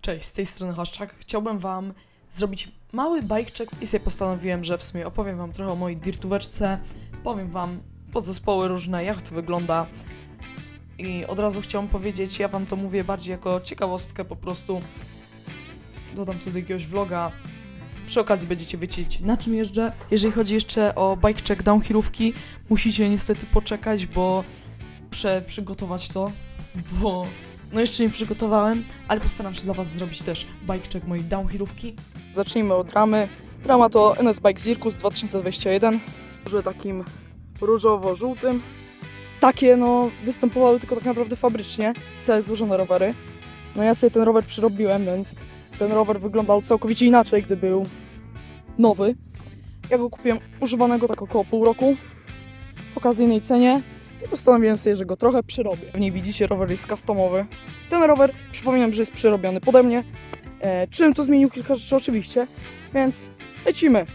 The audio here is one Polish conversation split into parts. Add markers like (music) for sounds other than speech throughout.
Cześć, z tej strony Haszczak. Chciałbym Wam zrobić mały check i sobie postanowiłem, że w sumie opowiem Wam trochę o mojej dirtóweczce, powiem Wam podzespoły różne, jak to wygląda i od razu chciałam powiedzieć, ja Wam to mówię bardziej jako ciekawostkę po prostu. Dodam tu do jakiegoś vloga. Przy okazji będziecie wiedzieć, na czym jeżdżę. Jeżeli chodzi jeszcze o bike check downhillówki, musicie niestety poczekać, bo muszę przygotować to, bo no jeszcze nie przygotowałem, ale postaram się dla Was zrobić też bike check mojej downhillówki. Zacznijmy od ramy. Rama to NS Bike Zirkus 2021. Że takim różowo-żółtym. Takie no występowały tylko tak naprawdę fabrycznie, całe złożone rowery. No ja sobie ten rower przyrobiłem, więc ten rower wyglądał całkowicie inaczej, gdy był nowy. Ja go kupiłem używanego tak około pół roku w okazyjnej cenie i postanowiłem sobie, że go trochę przyrobię. Nie widzicie, rower jest customowy. Ten rower, przypominam, że jest przerobiony pode mnie. E, czym to zmienił kilka rzeczy oczywiście, więc lecimy.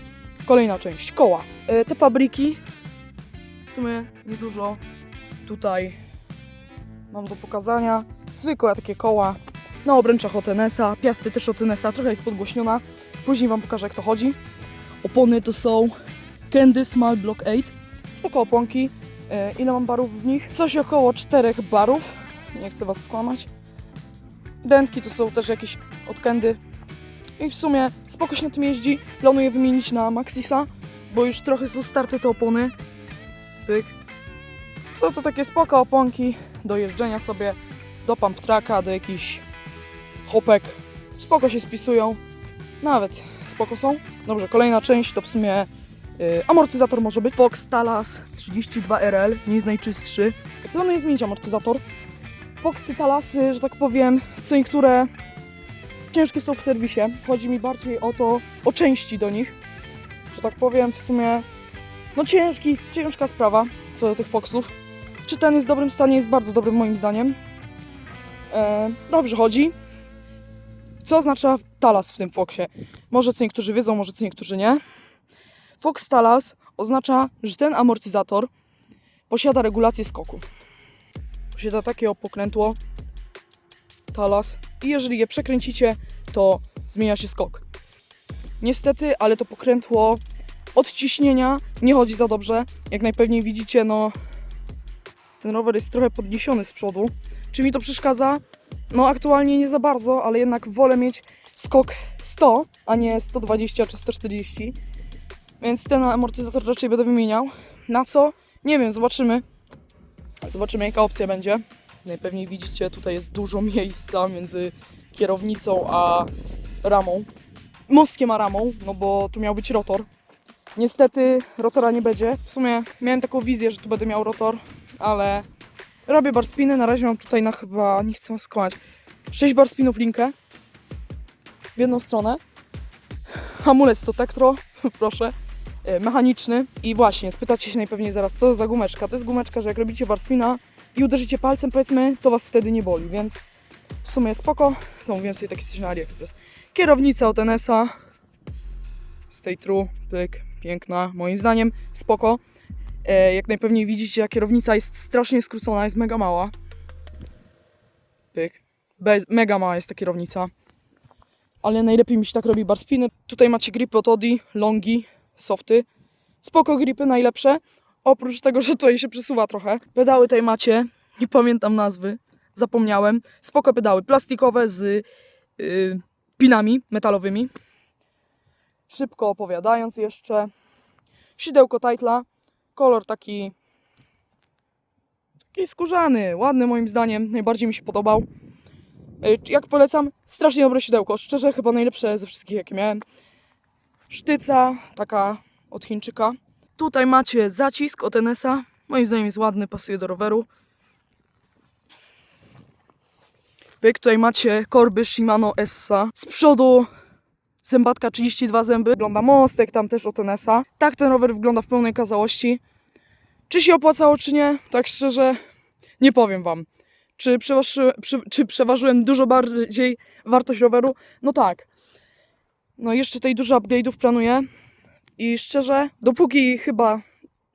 Kolejna część, koła. E, te fabryki, w sumie niedużo tutaj mam do pokazania. Zwykłe takie koła na obręczach OTNS-a, piasty też OTNS-a, trochę jest podgłośniona. Później Wam pokażę jak to chodzi. Opony to są Candy Small Block 8. Spoko oponki. E, ile mam barów w nich? Coś około 4 barów. Nie chcę Was skłamać. Dętki to są też jakieś od Candy. I w sumie spoko się na tym jeździ. Planuję wymienić na Maxisa, bo już trochę są starte te opony. Pyk. Są to takie spoko oponki do jeżdżenia sobie, do pump tracka, do jakichś hopek. Spoko się spisują. Nawet spoko są. Dobrze, kolejna część to w sumie amortyzator może być. Fox Talas z 32RL, nie jest najczystszy. Planuję zmienić amortyzator. Foxy Talasy, że tak powiem, co niektóre ciężkie są w serwisie. Chodzi mi bardziej o to, o części do nich. Że tak powiem, w sumie, no ciężki, ciężka sprawa co do tych Foxów. Czy ten jest w dobrym stanie? Jest bardzo dobrym moim zdaniem. E, dobrze chodzi. Co oznacza talas w tym Foxie? Może co niektórzy wiedzą, może co niektórzy nie. Fox talas oznacza, że ten amortyzator posiada regulację skoku. Posiada takie o pokrętło talas i jeżeli je przekręcicie, to zmienia się skok. Niestety, ale to pokrętło od ciśnienia nie chodzi za dobrze. Jak najpewniej widzicie, no ten rower jest trochę podniesiony z przodu. Czy mi to przeszkadza? No aktualnie nie za bardzo, ale jednak wolę mieć skok 100, a nie 120 czy 140. Więc ten amortyzator raczej będę wymieniał. Na co? Nie wiem, zobaczymy. Zobaczymy jaka opcja będzie. Najpewniej widzicie, tutaj jest dużo (laughs) miejsca między kierownicą a ramą. Mostkiem a ramą, no bo tu miał być rotor. Niestety rotora nie będzie. W sumie miałem taką wizję, że tu będę miał rotor, ale robię bar spiny. Na razie mam tutaj na chyba, nie chcę skłamać, 6 bar spinów linkę w jedną stronę. Hamulec to Tektro, (laughs) proszę, mechaniczny. I właśnie, spytacie się najpewniej zaraz, co za gumeczka. To jest gumeczka, że jak robicie bar spina i uderzycie palcem, powiedzmy, to was wtedy nie boli, więc w sumie spoko. Zamówiłem sobie takie coś na AliExpress. Kierownica od NS-a tej True, pyk, piękna, moim zdaniem, spoko. E, jak najpewniej widzicie, kierownica jest strasznie skrócona, jest mega mała. Pyk. Bez, mega mała jest ta kierownica. Ale najlepiej mi się tak robi bar spiny. Tutaj macie gripy od Odi, longi, softy. Spoko gripy, najlepsze. Oprócz tego, że tutaj się przesuwa trochę. Pedały tutaj macie, nie pamiętam nazwy, zapomniałem. Spoko pedały, plastikowe z yy, pinami metalowymi. Szybko opowiadając jeszcze. Sidełko Titla, kolor taki taki skórzany, ładny moim zdaniem, najbardziej mi się podobał. Yy, Jak polecam, strasznie dobre sidełko, szczerze chyba najlepsze ze wszystkich jakie miałem. Sztyca, taka od Chińczyka. Tutaj macie zacisk od moim zdaniem jest ładny, pasuje do roweru. Pyk, tutaj macie korby Shimano Essa. Z przodu zębatka 32 zęby. Wygląda mostek, tam też od. Tak ten rower wygląda w pełnej kazałości. Czy się opłacało, czy nie? Tak szczerze, nie powiem wam. Czy, przeważy, czy przeważyłem dużo bardziej wartość roweru? No tak. No jeszcze tutaj dużo upgrade'ów planuję i szczerze, dopóki chyba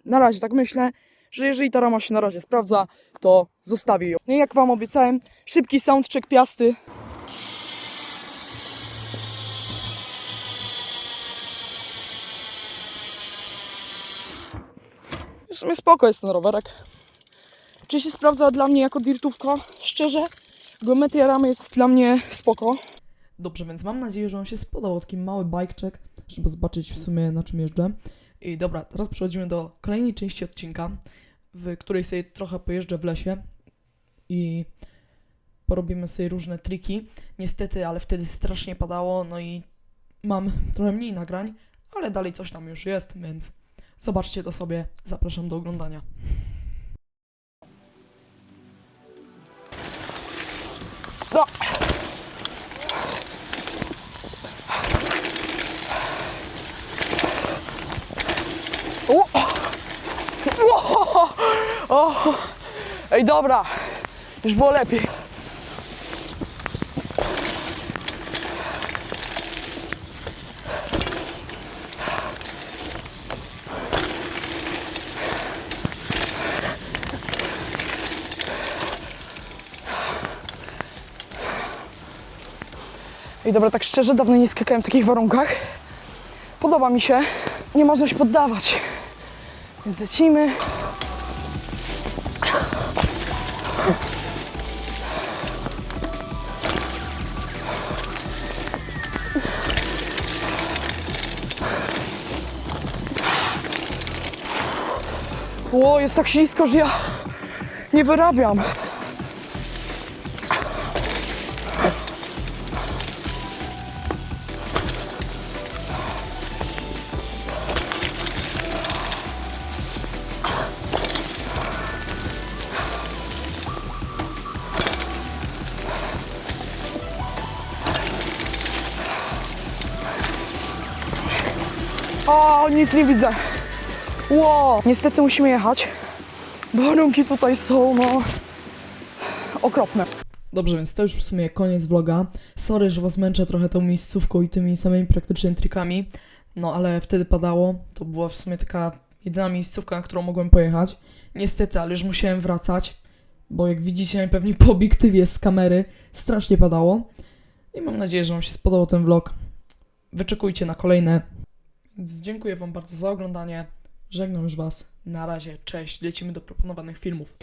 na razie tak myślę, że jeżeli ta rama się na razie sprawdza, to zostawię ją. No i jak Wam obiecałem, szybki soundcheck piasty. W sumie spoko jest ten rowerek. Czy się sprawdza dla mnie jako dirtówka? Szczerze, geometria ramy jest dla mnie spoko. Dobrze, więc mam nadzieję, że Wam się spodobał taki mały bike check, żeby zobaczyć w sumie na czym jeżdżę. I dobra, teraz przechodzimy do kolejnej części odcinka, w której sobie trochę pojeżdżę w lesie i porobimy sobie różne triki. Niestety, ale wtedy strasznie padało, no i mam trochę mniej nagrań, ale dalej coś tam już jest, więc zobaczcie to sobie. Zapraszam do oglądania. No. O! O! O! Ej, dobra. Już było lepiej. Ej, dobra, tak szczerze, dawno nie skakałem w takich warunkach. Podoba mi się. Nie można się poddawać. Więc lecimy. Ło, jest tak ślisko, że ja nie wyrabiam. O, nic nie widzę. Ło, niestety musimy jechać, bo warunki tutaj są, no, okropne. Dobrze, więc to już w sumie koniec vloga. Sorry, że was męczę trochę tą miejscówką i tymi samymi praktycznymi trikami. No ale wtedy padało. To była w sumie taka jedyna miejscówka, na którą mogłem pojechać. Niestety, ale już musiałem wracać, bo jak widzicie pewnie po obiektywie z kamery strasznie padało. I mam nadzieję, że wam się spodobał ten vlog. Wyczekujcie na kolejne. Więc dziękuję wam bardzo za oglądanie. Żegnam już was. Na razie, cześć. Lecimy do proponowanych filmów.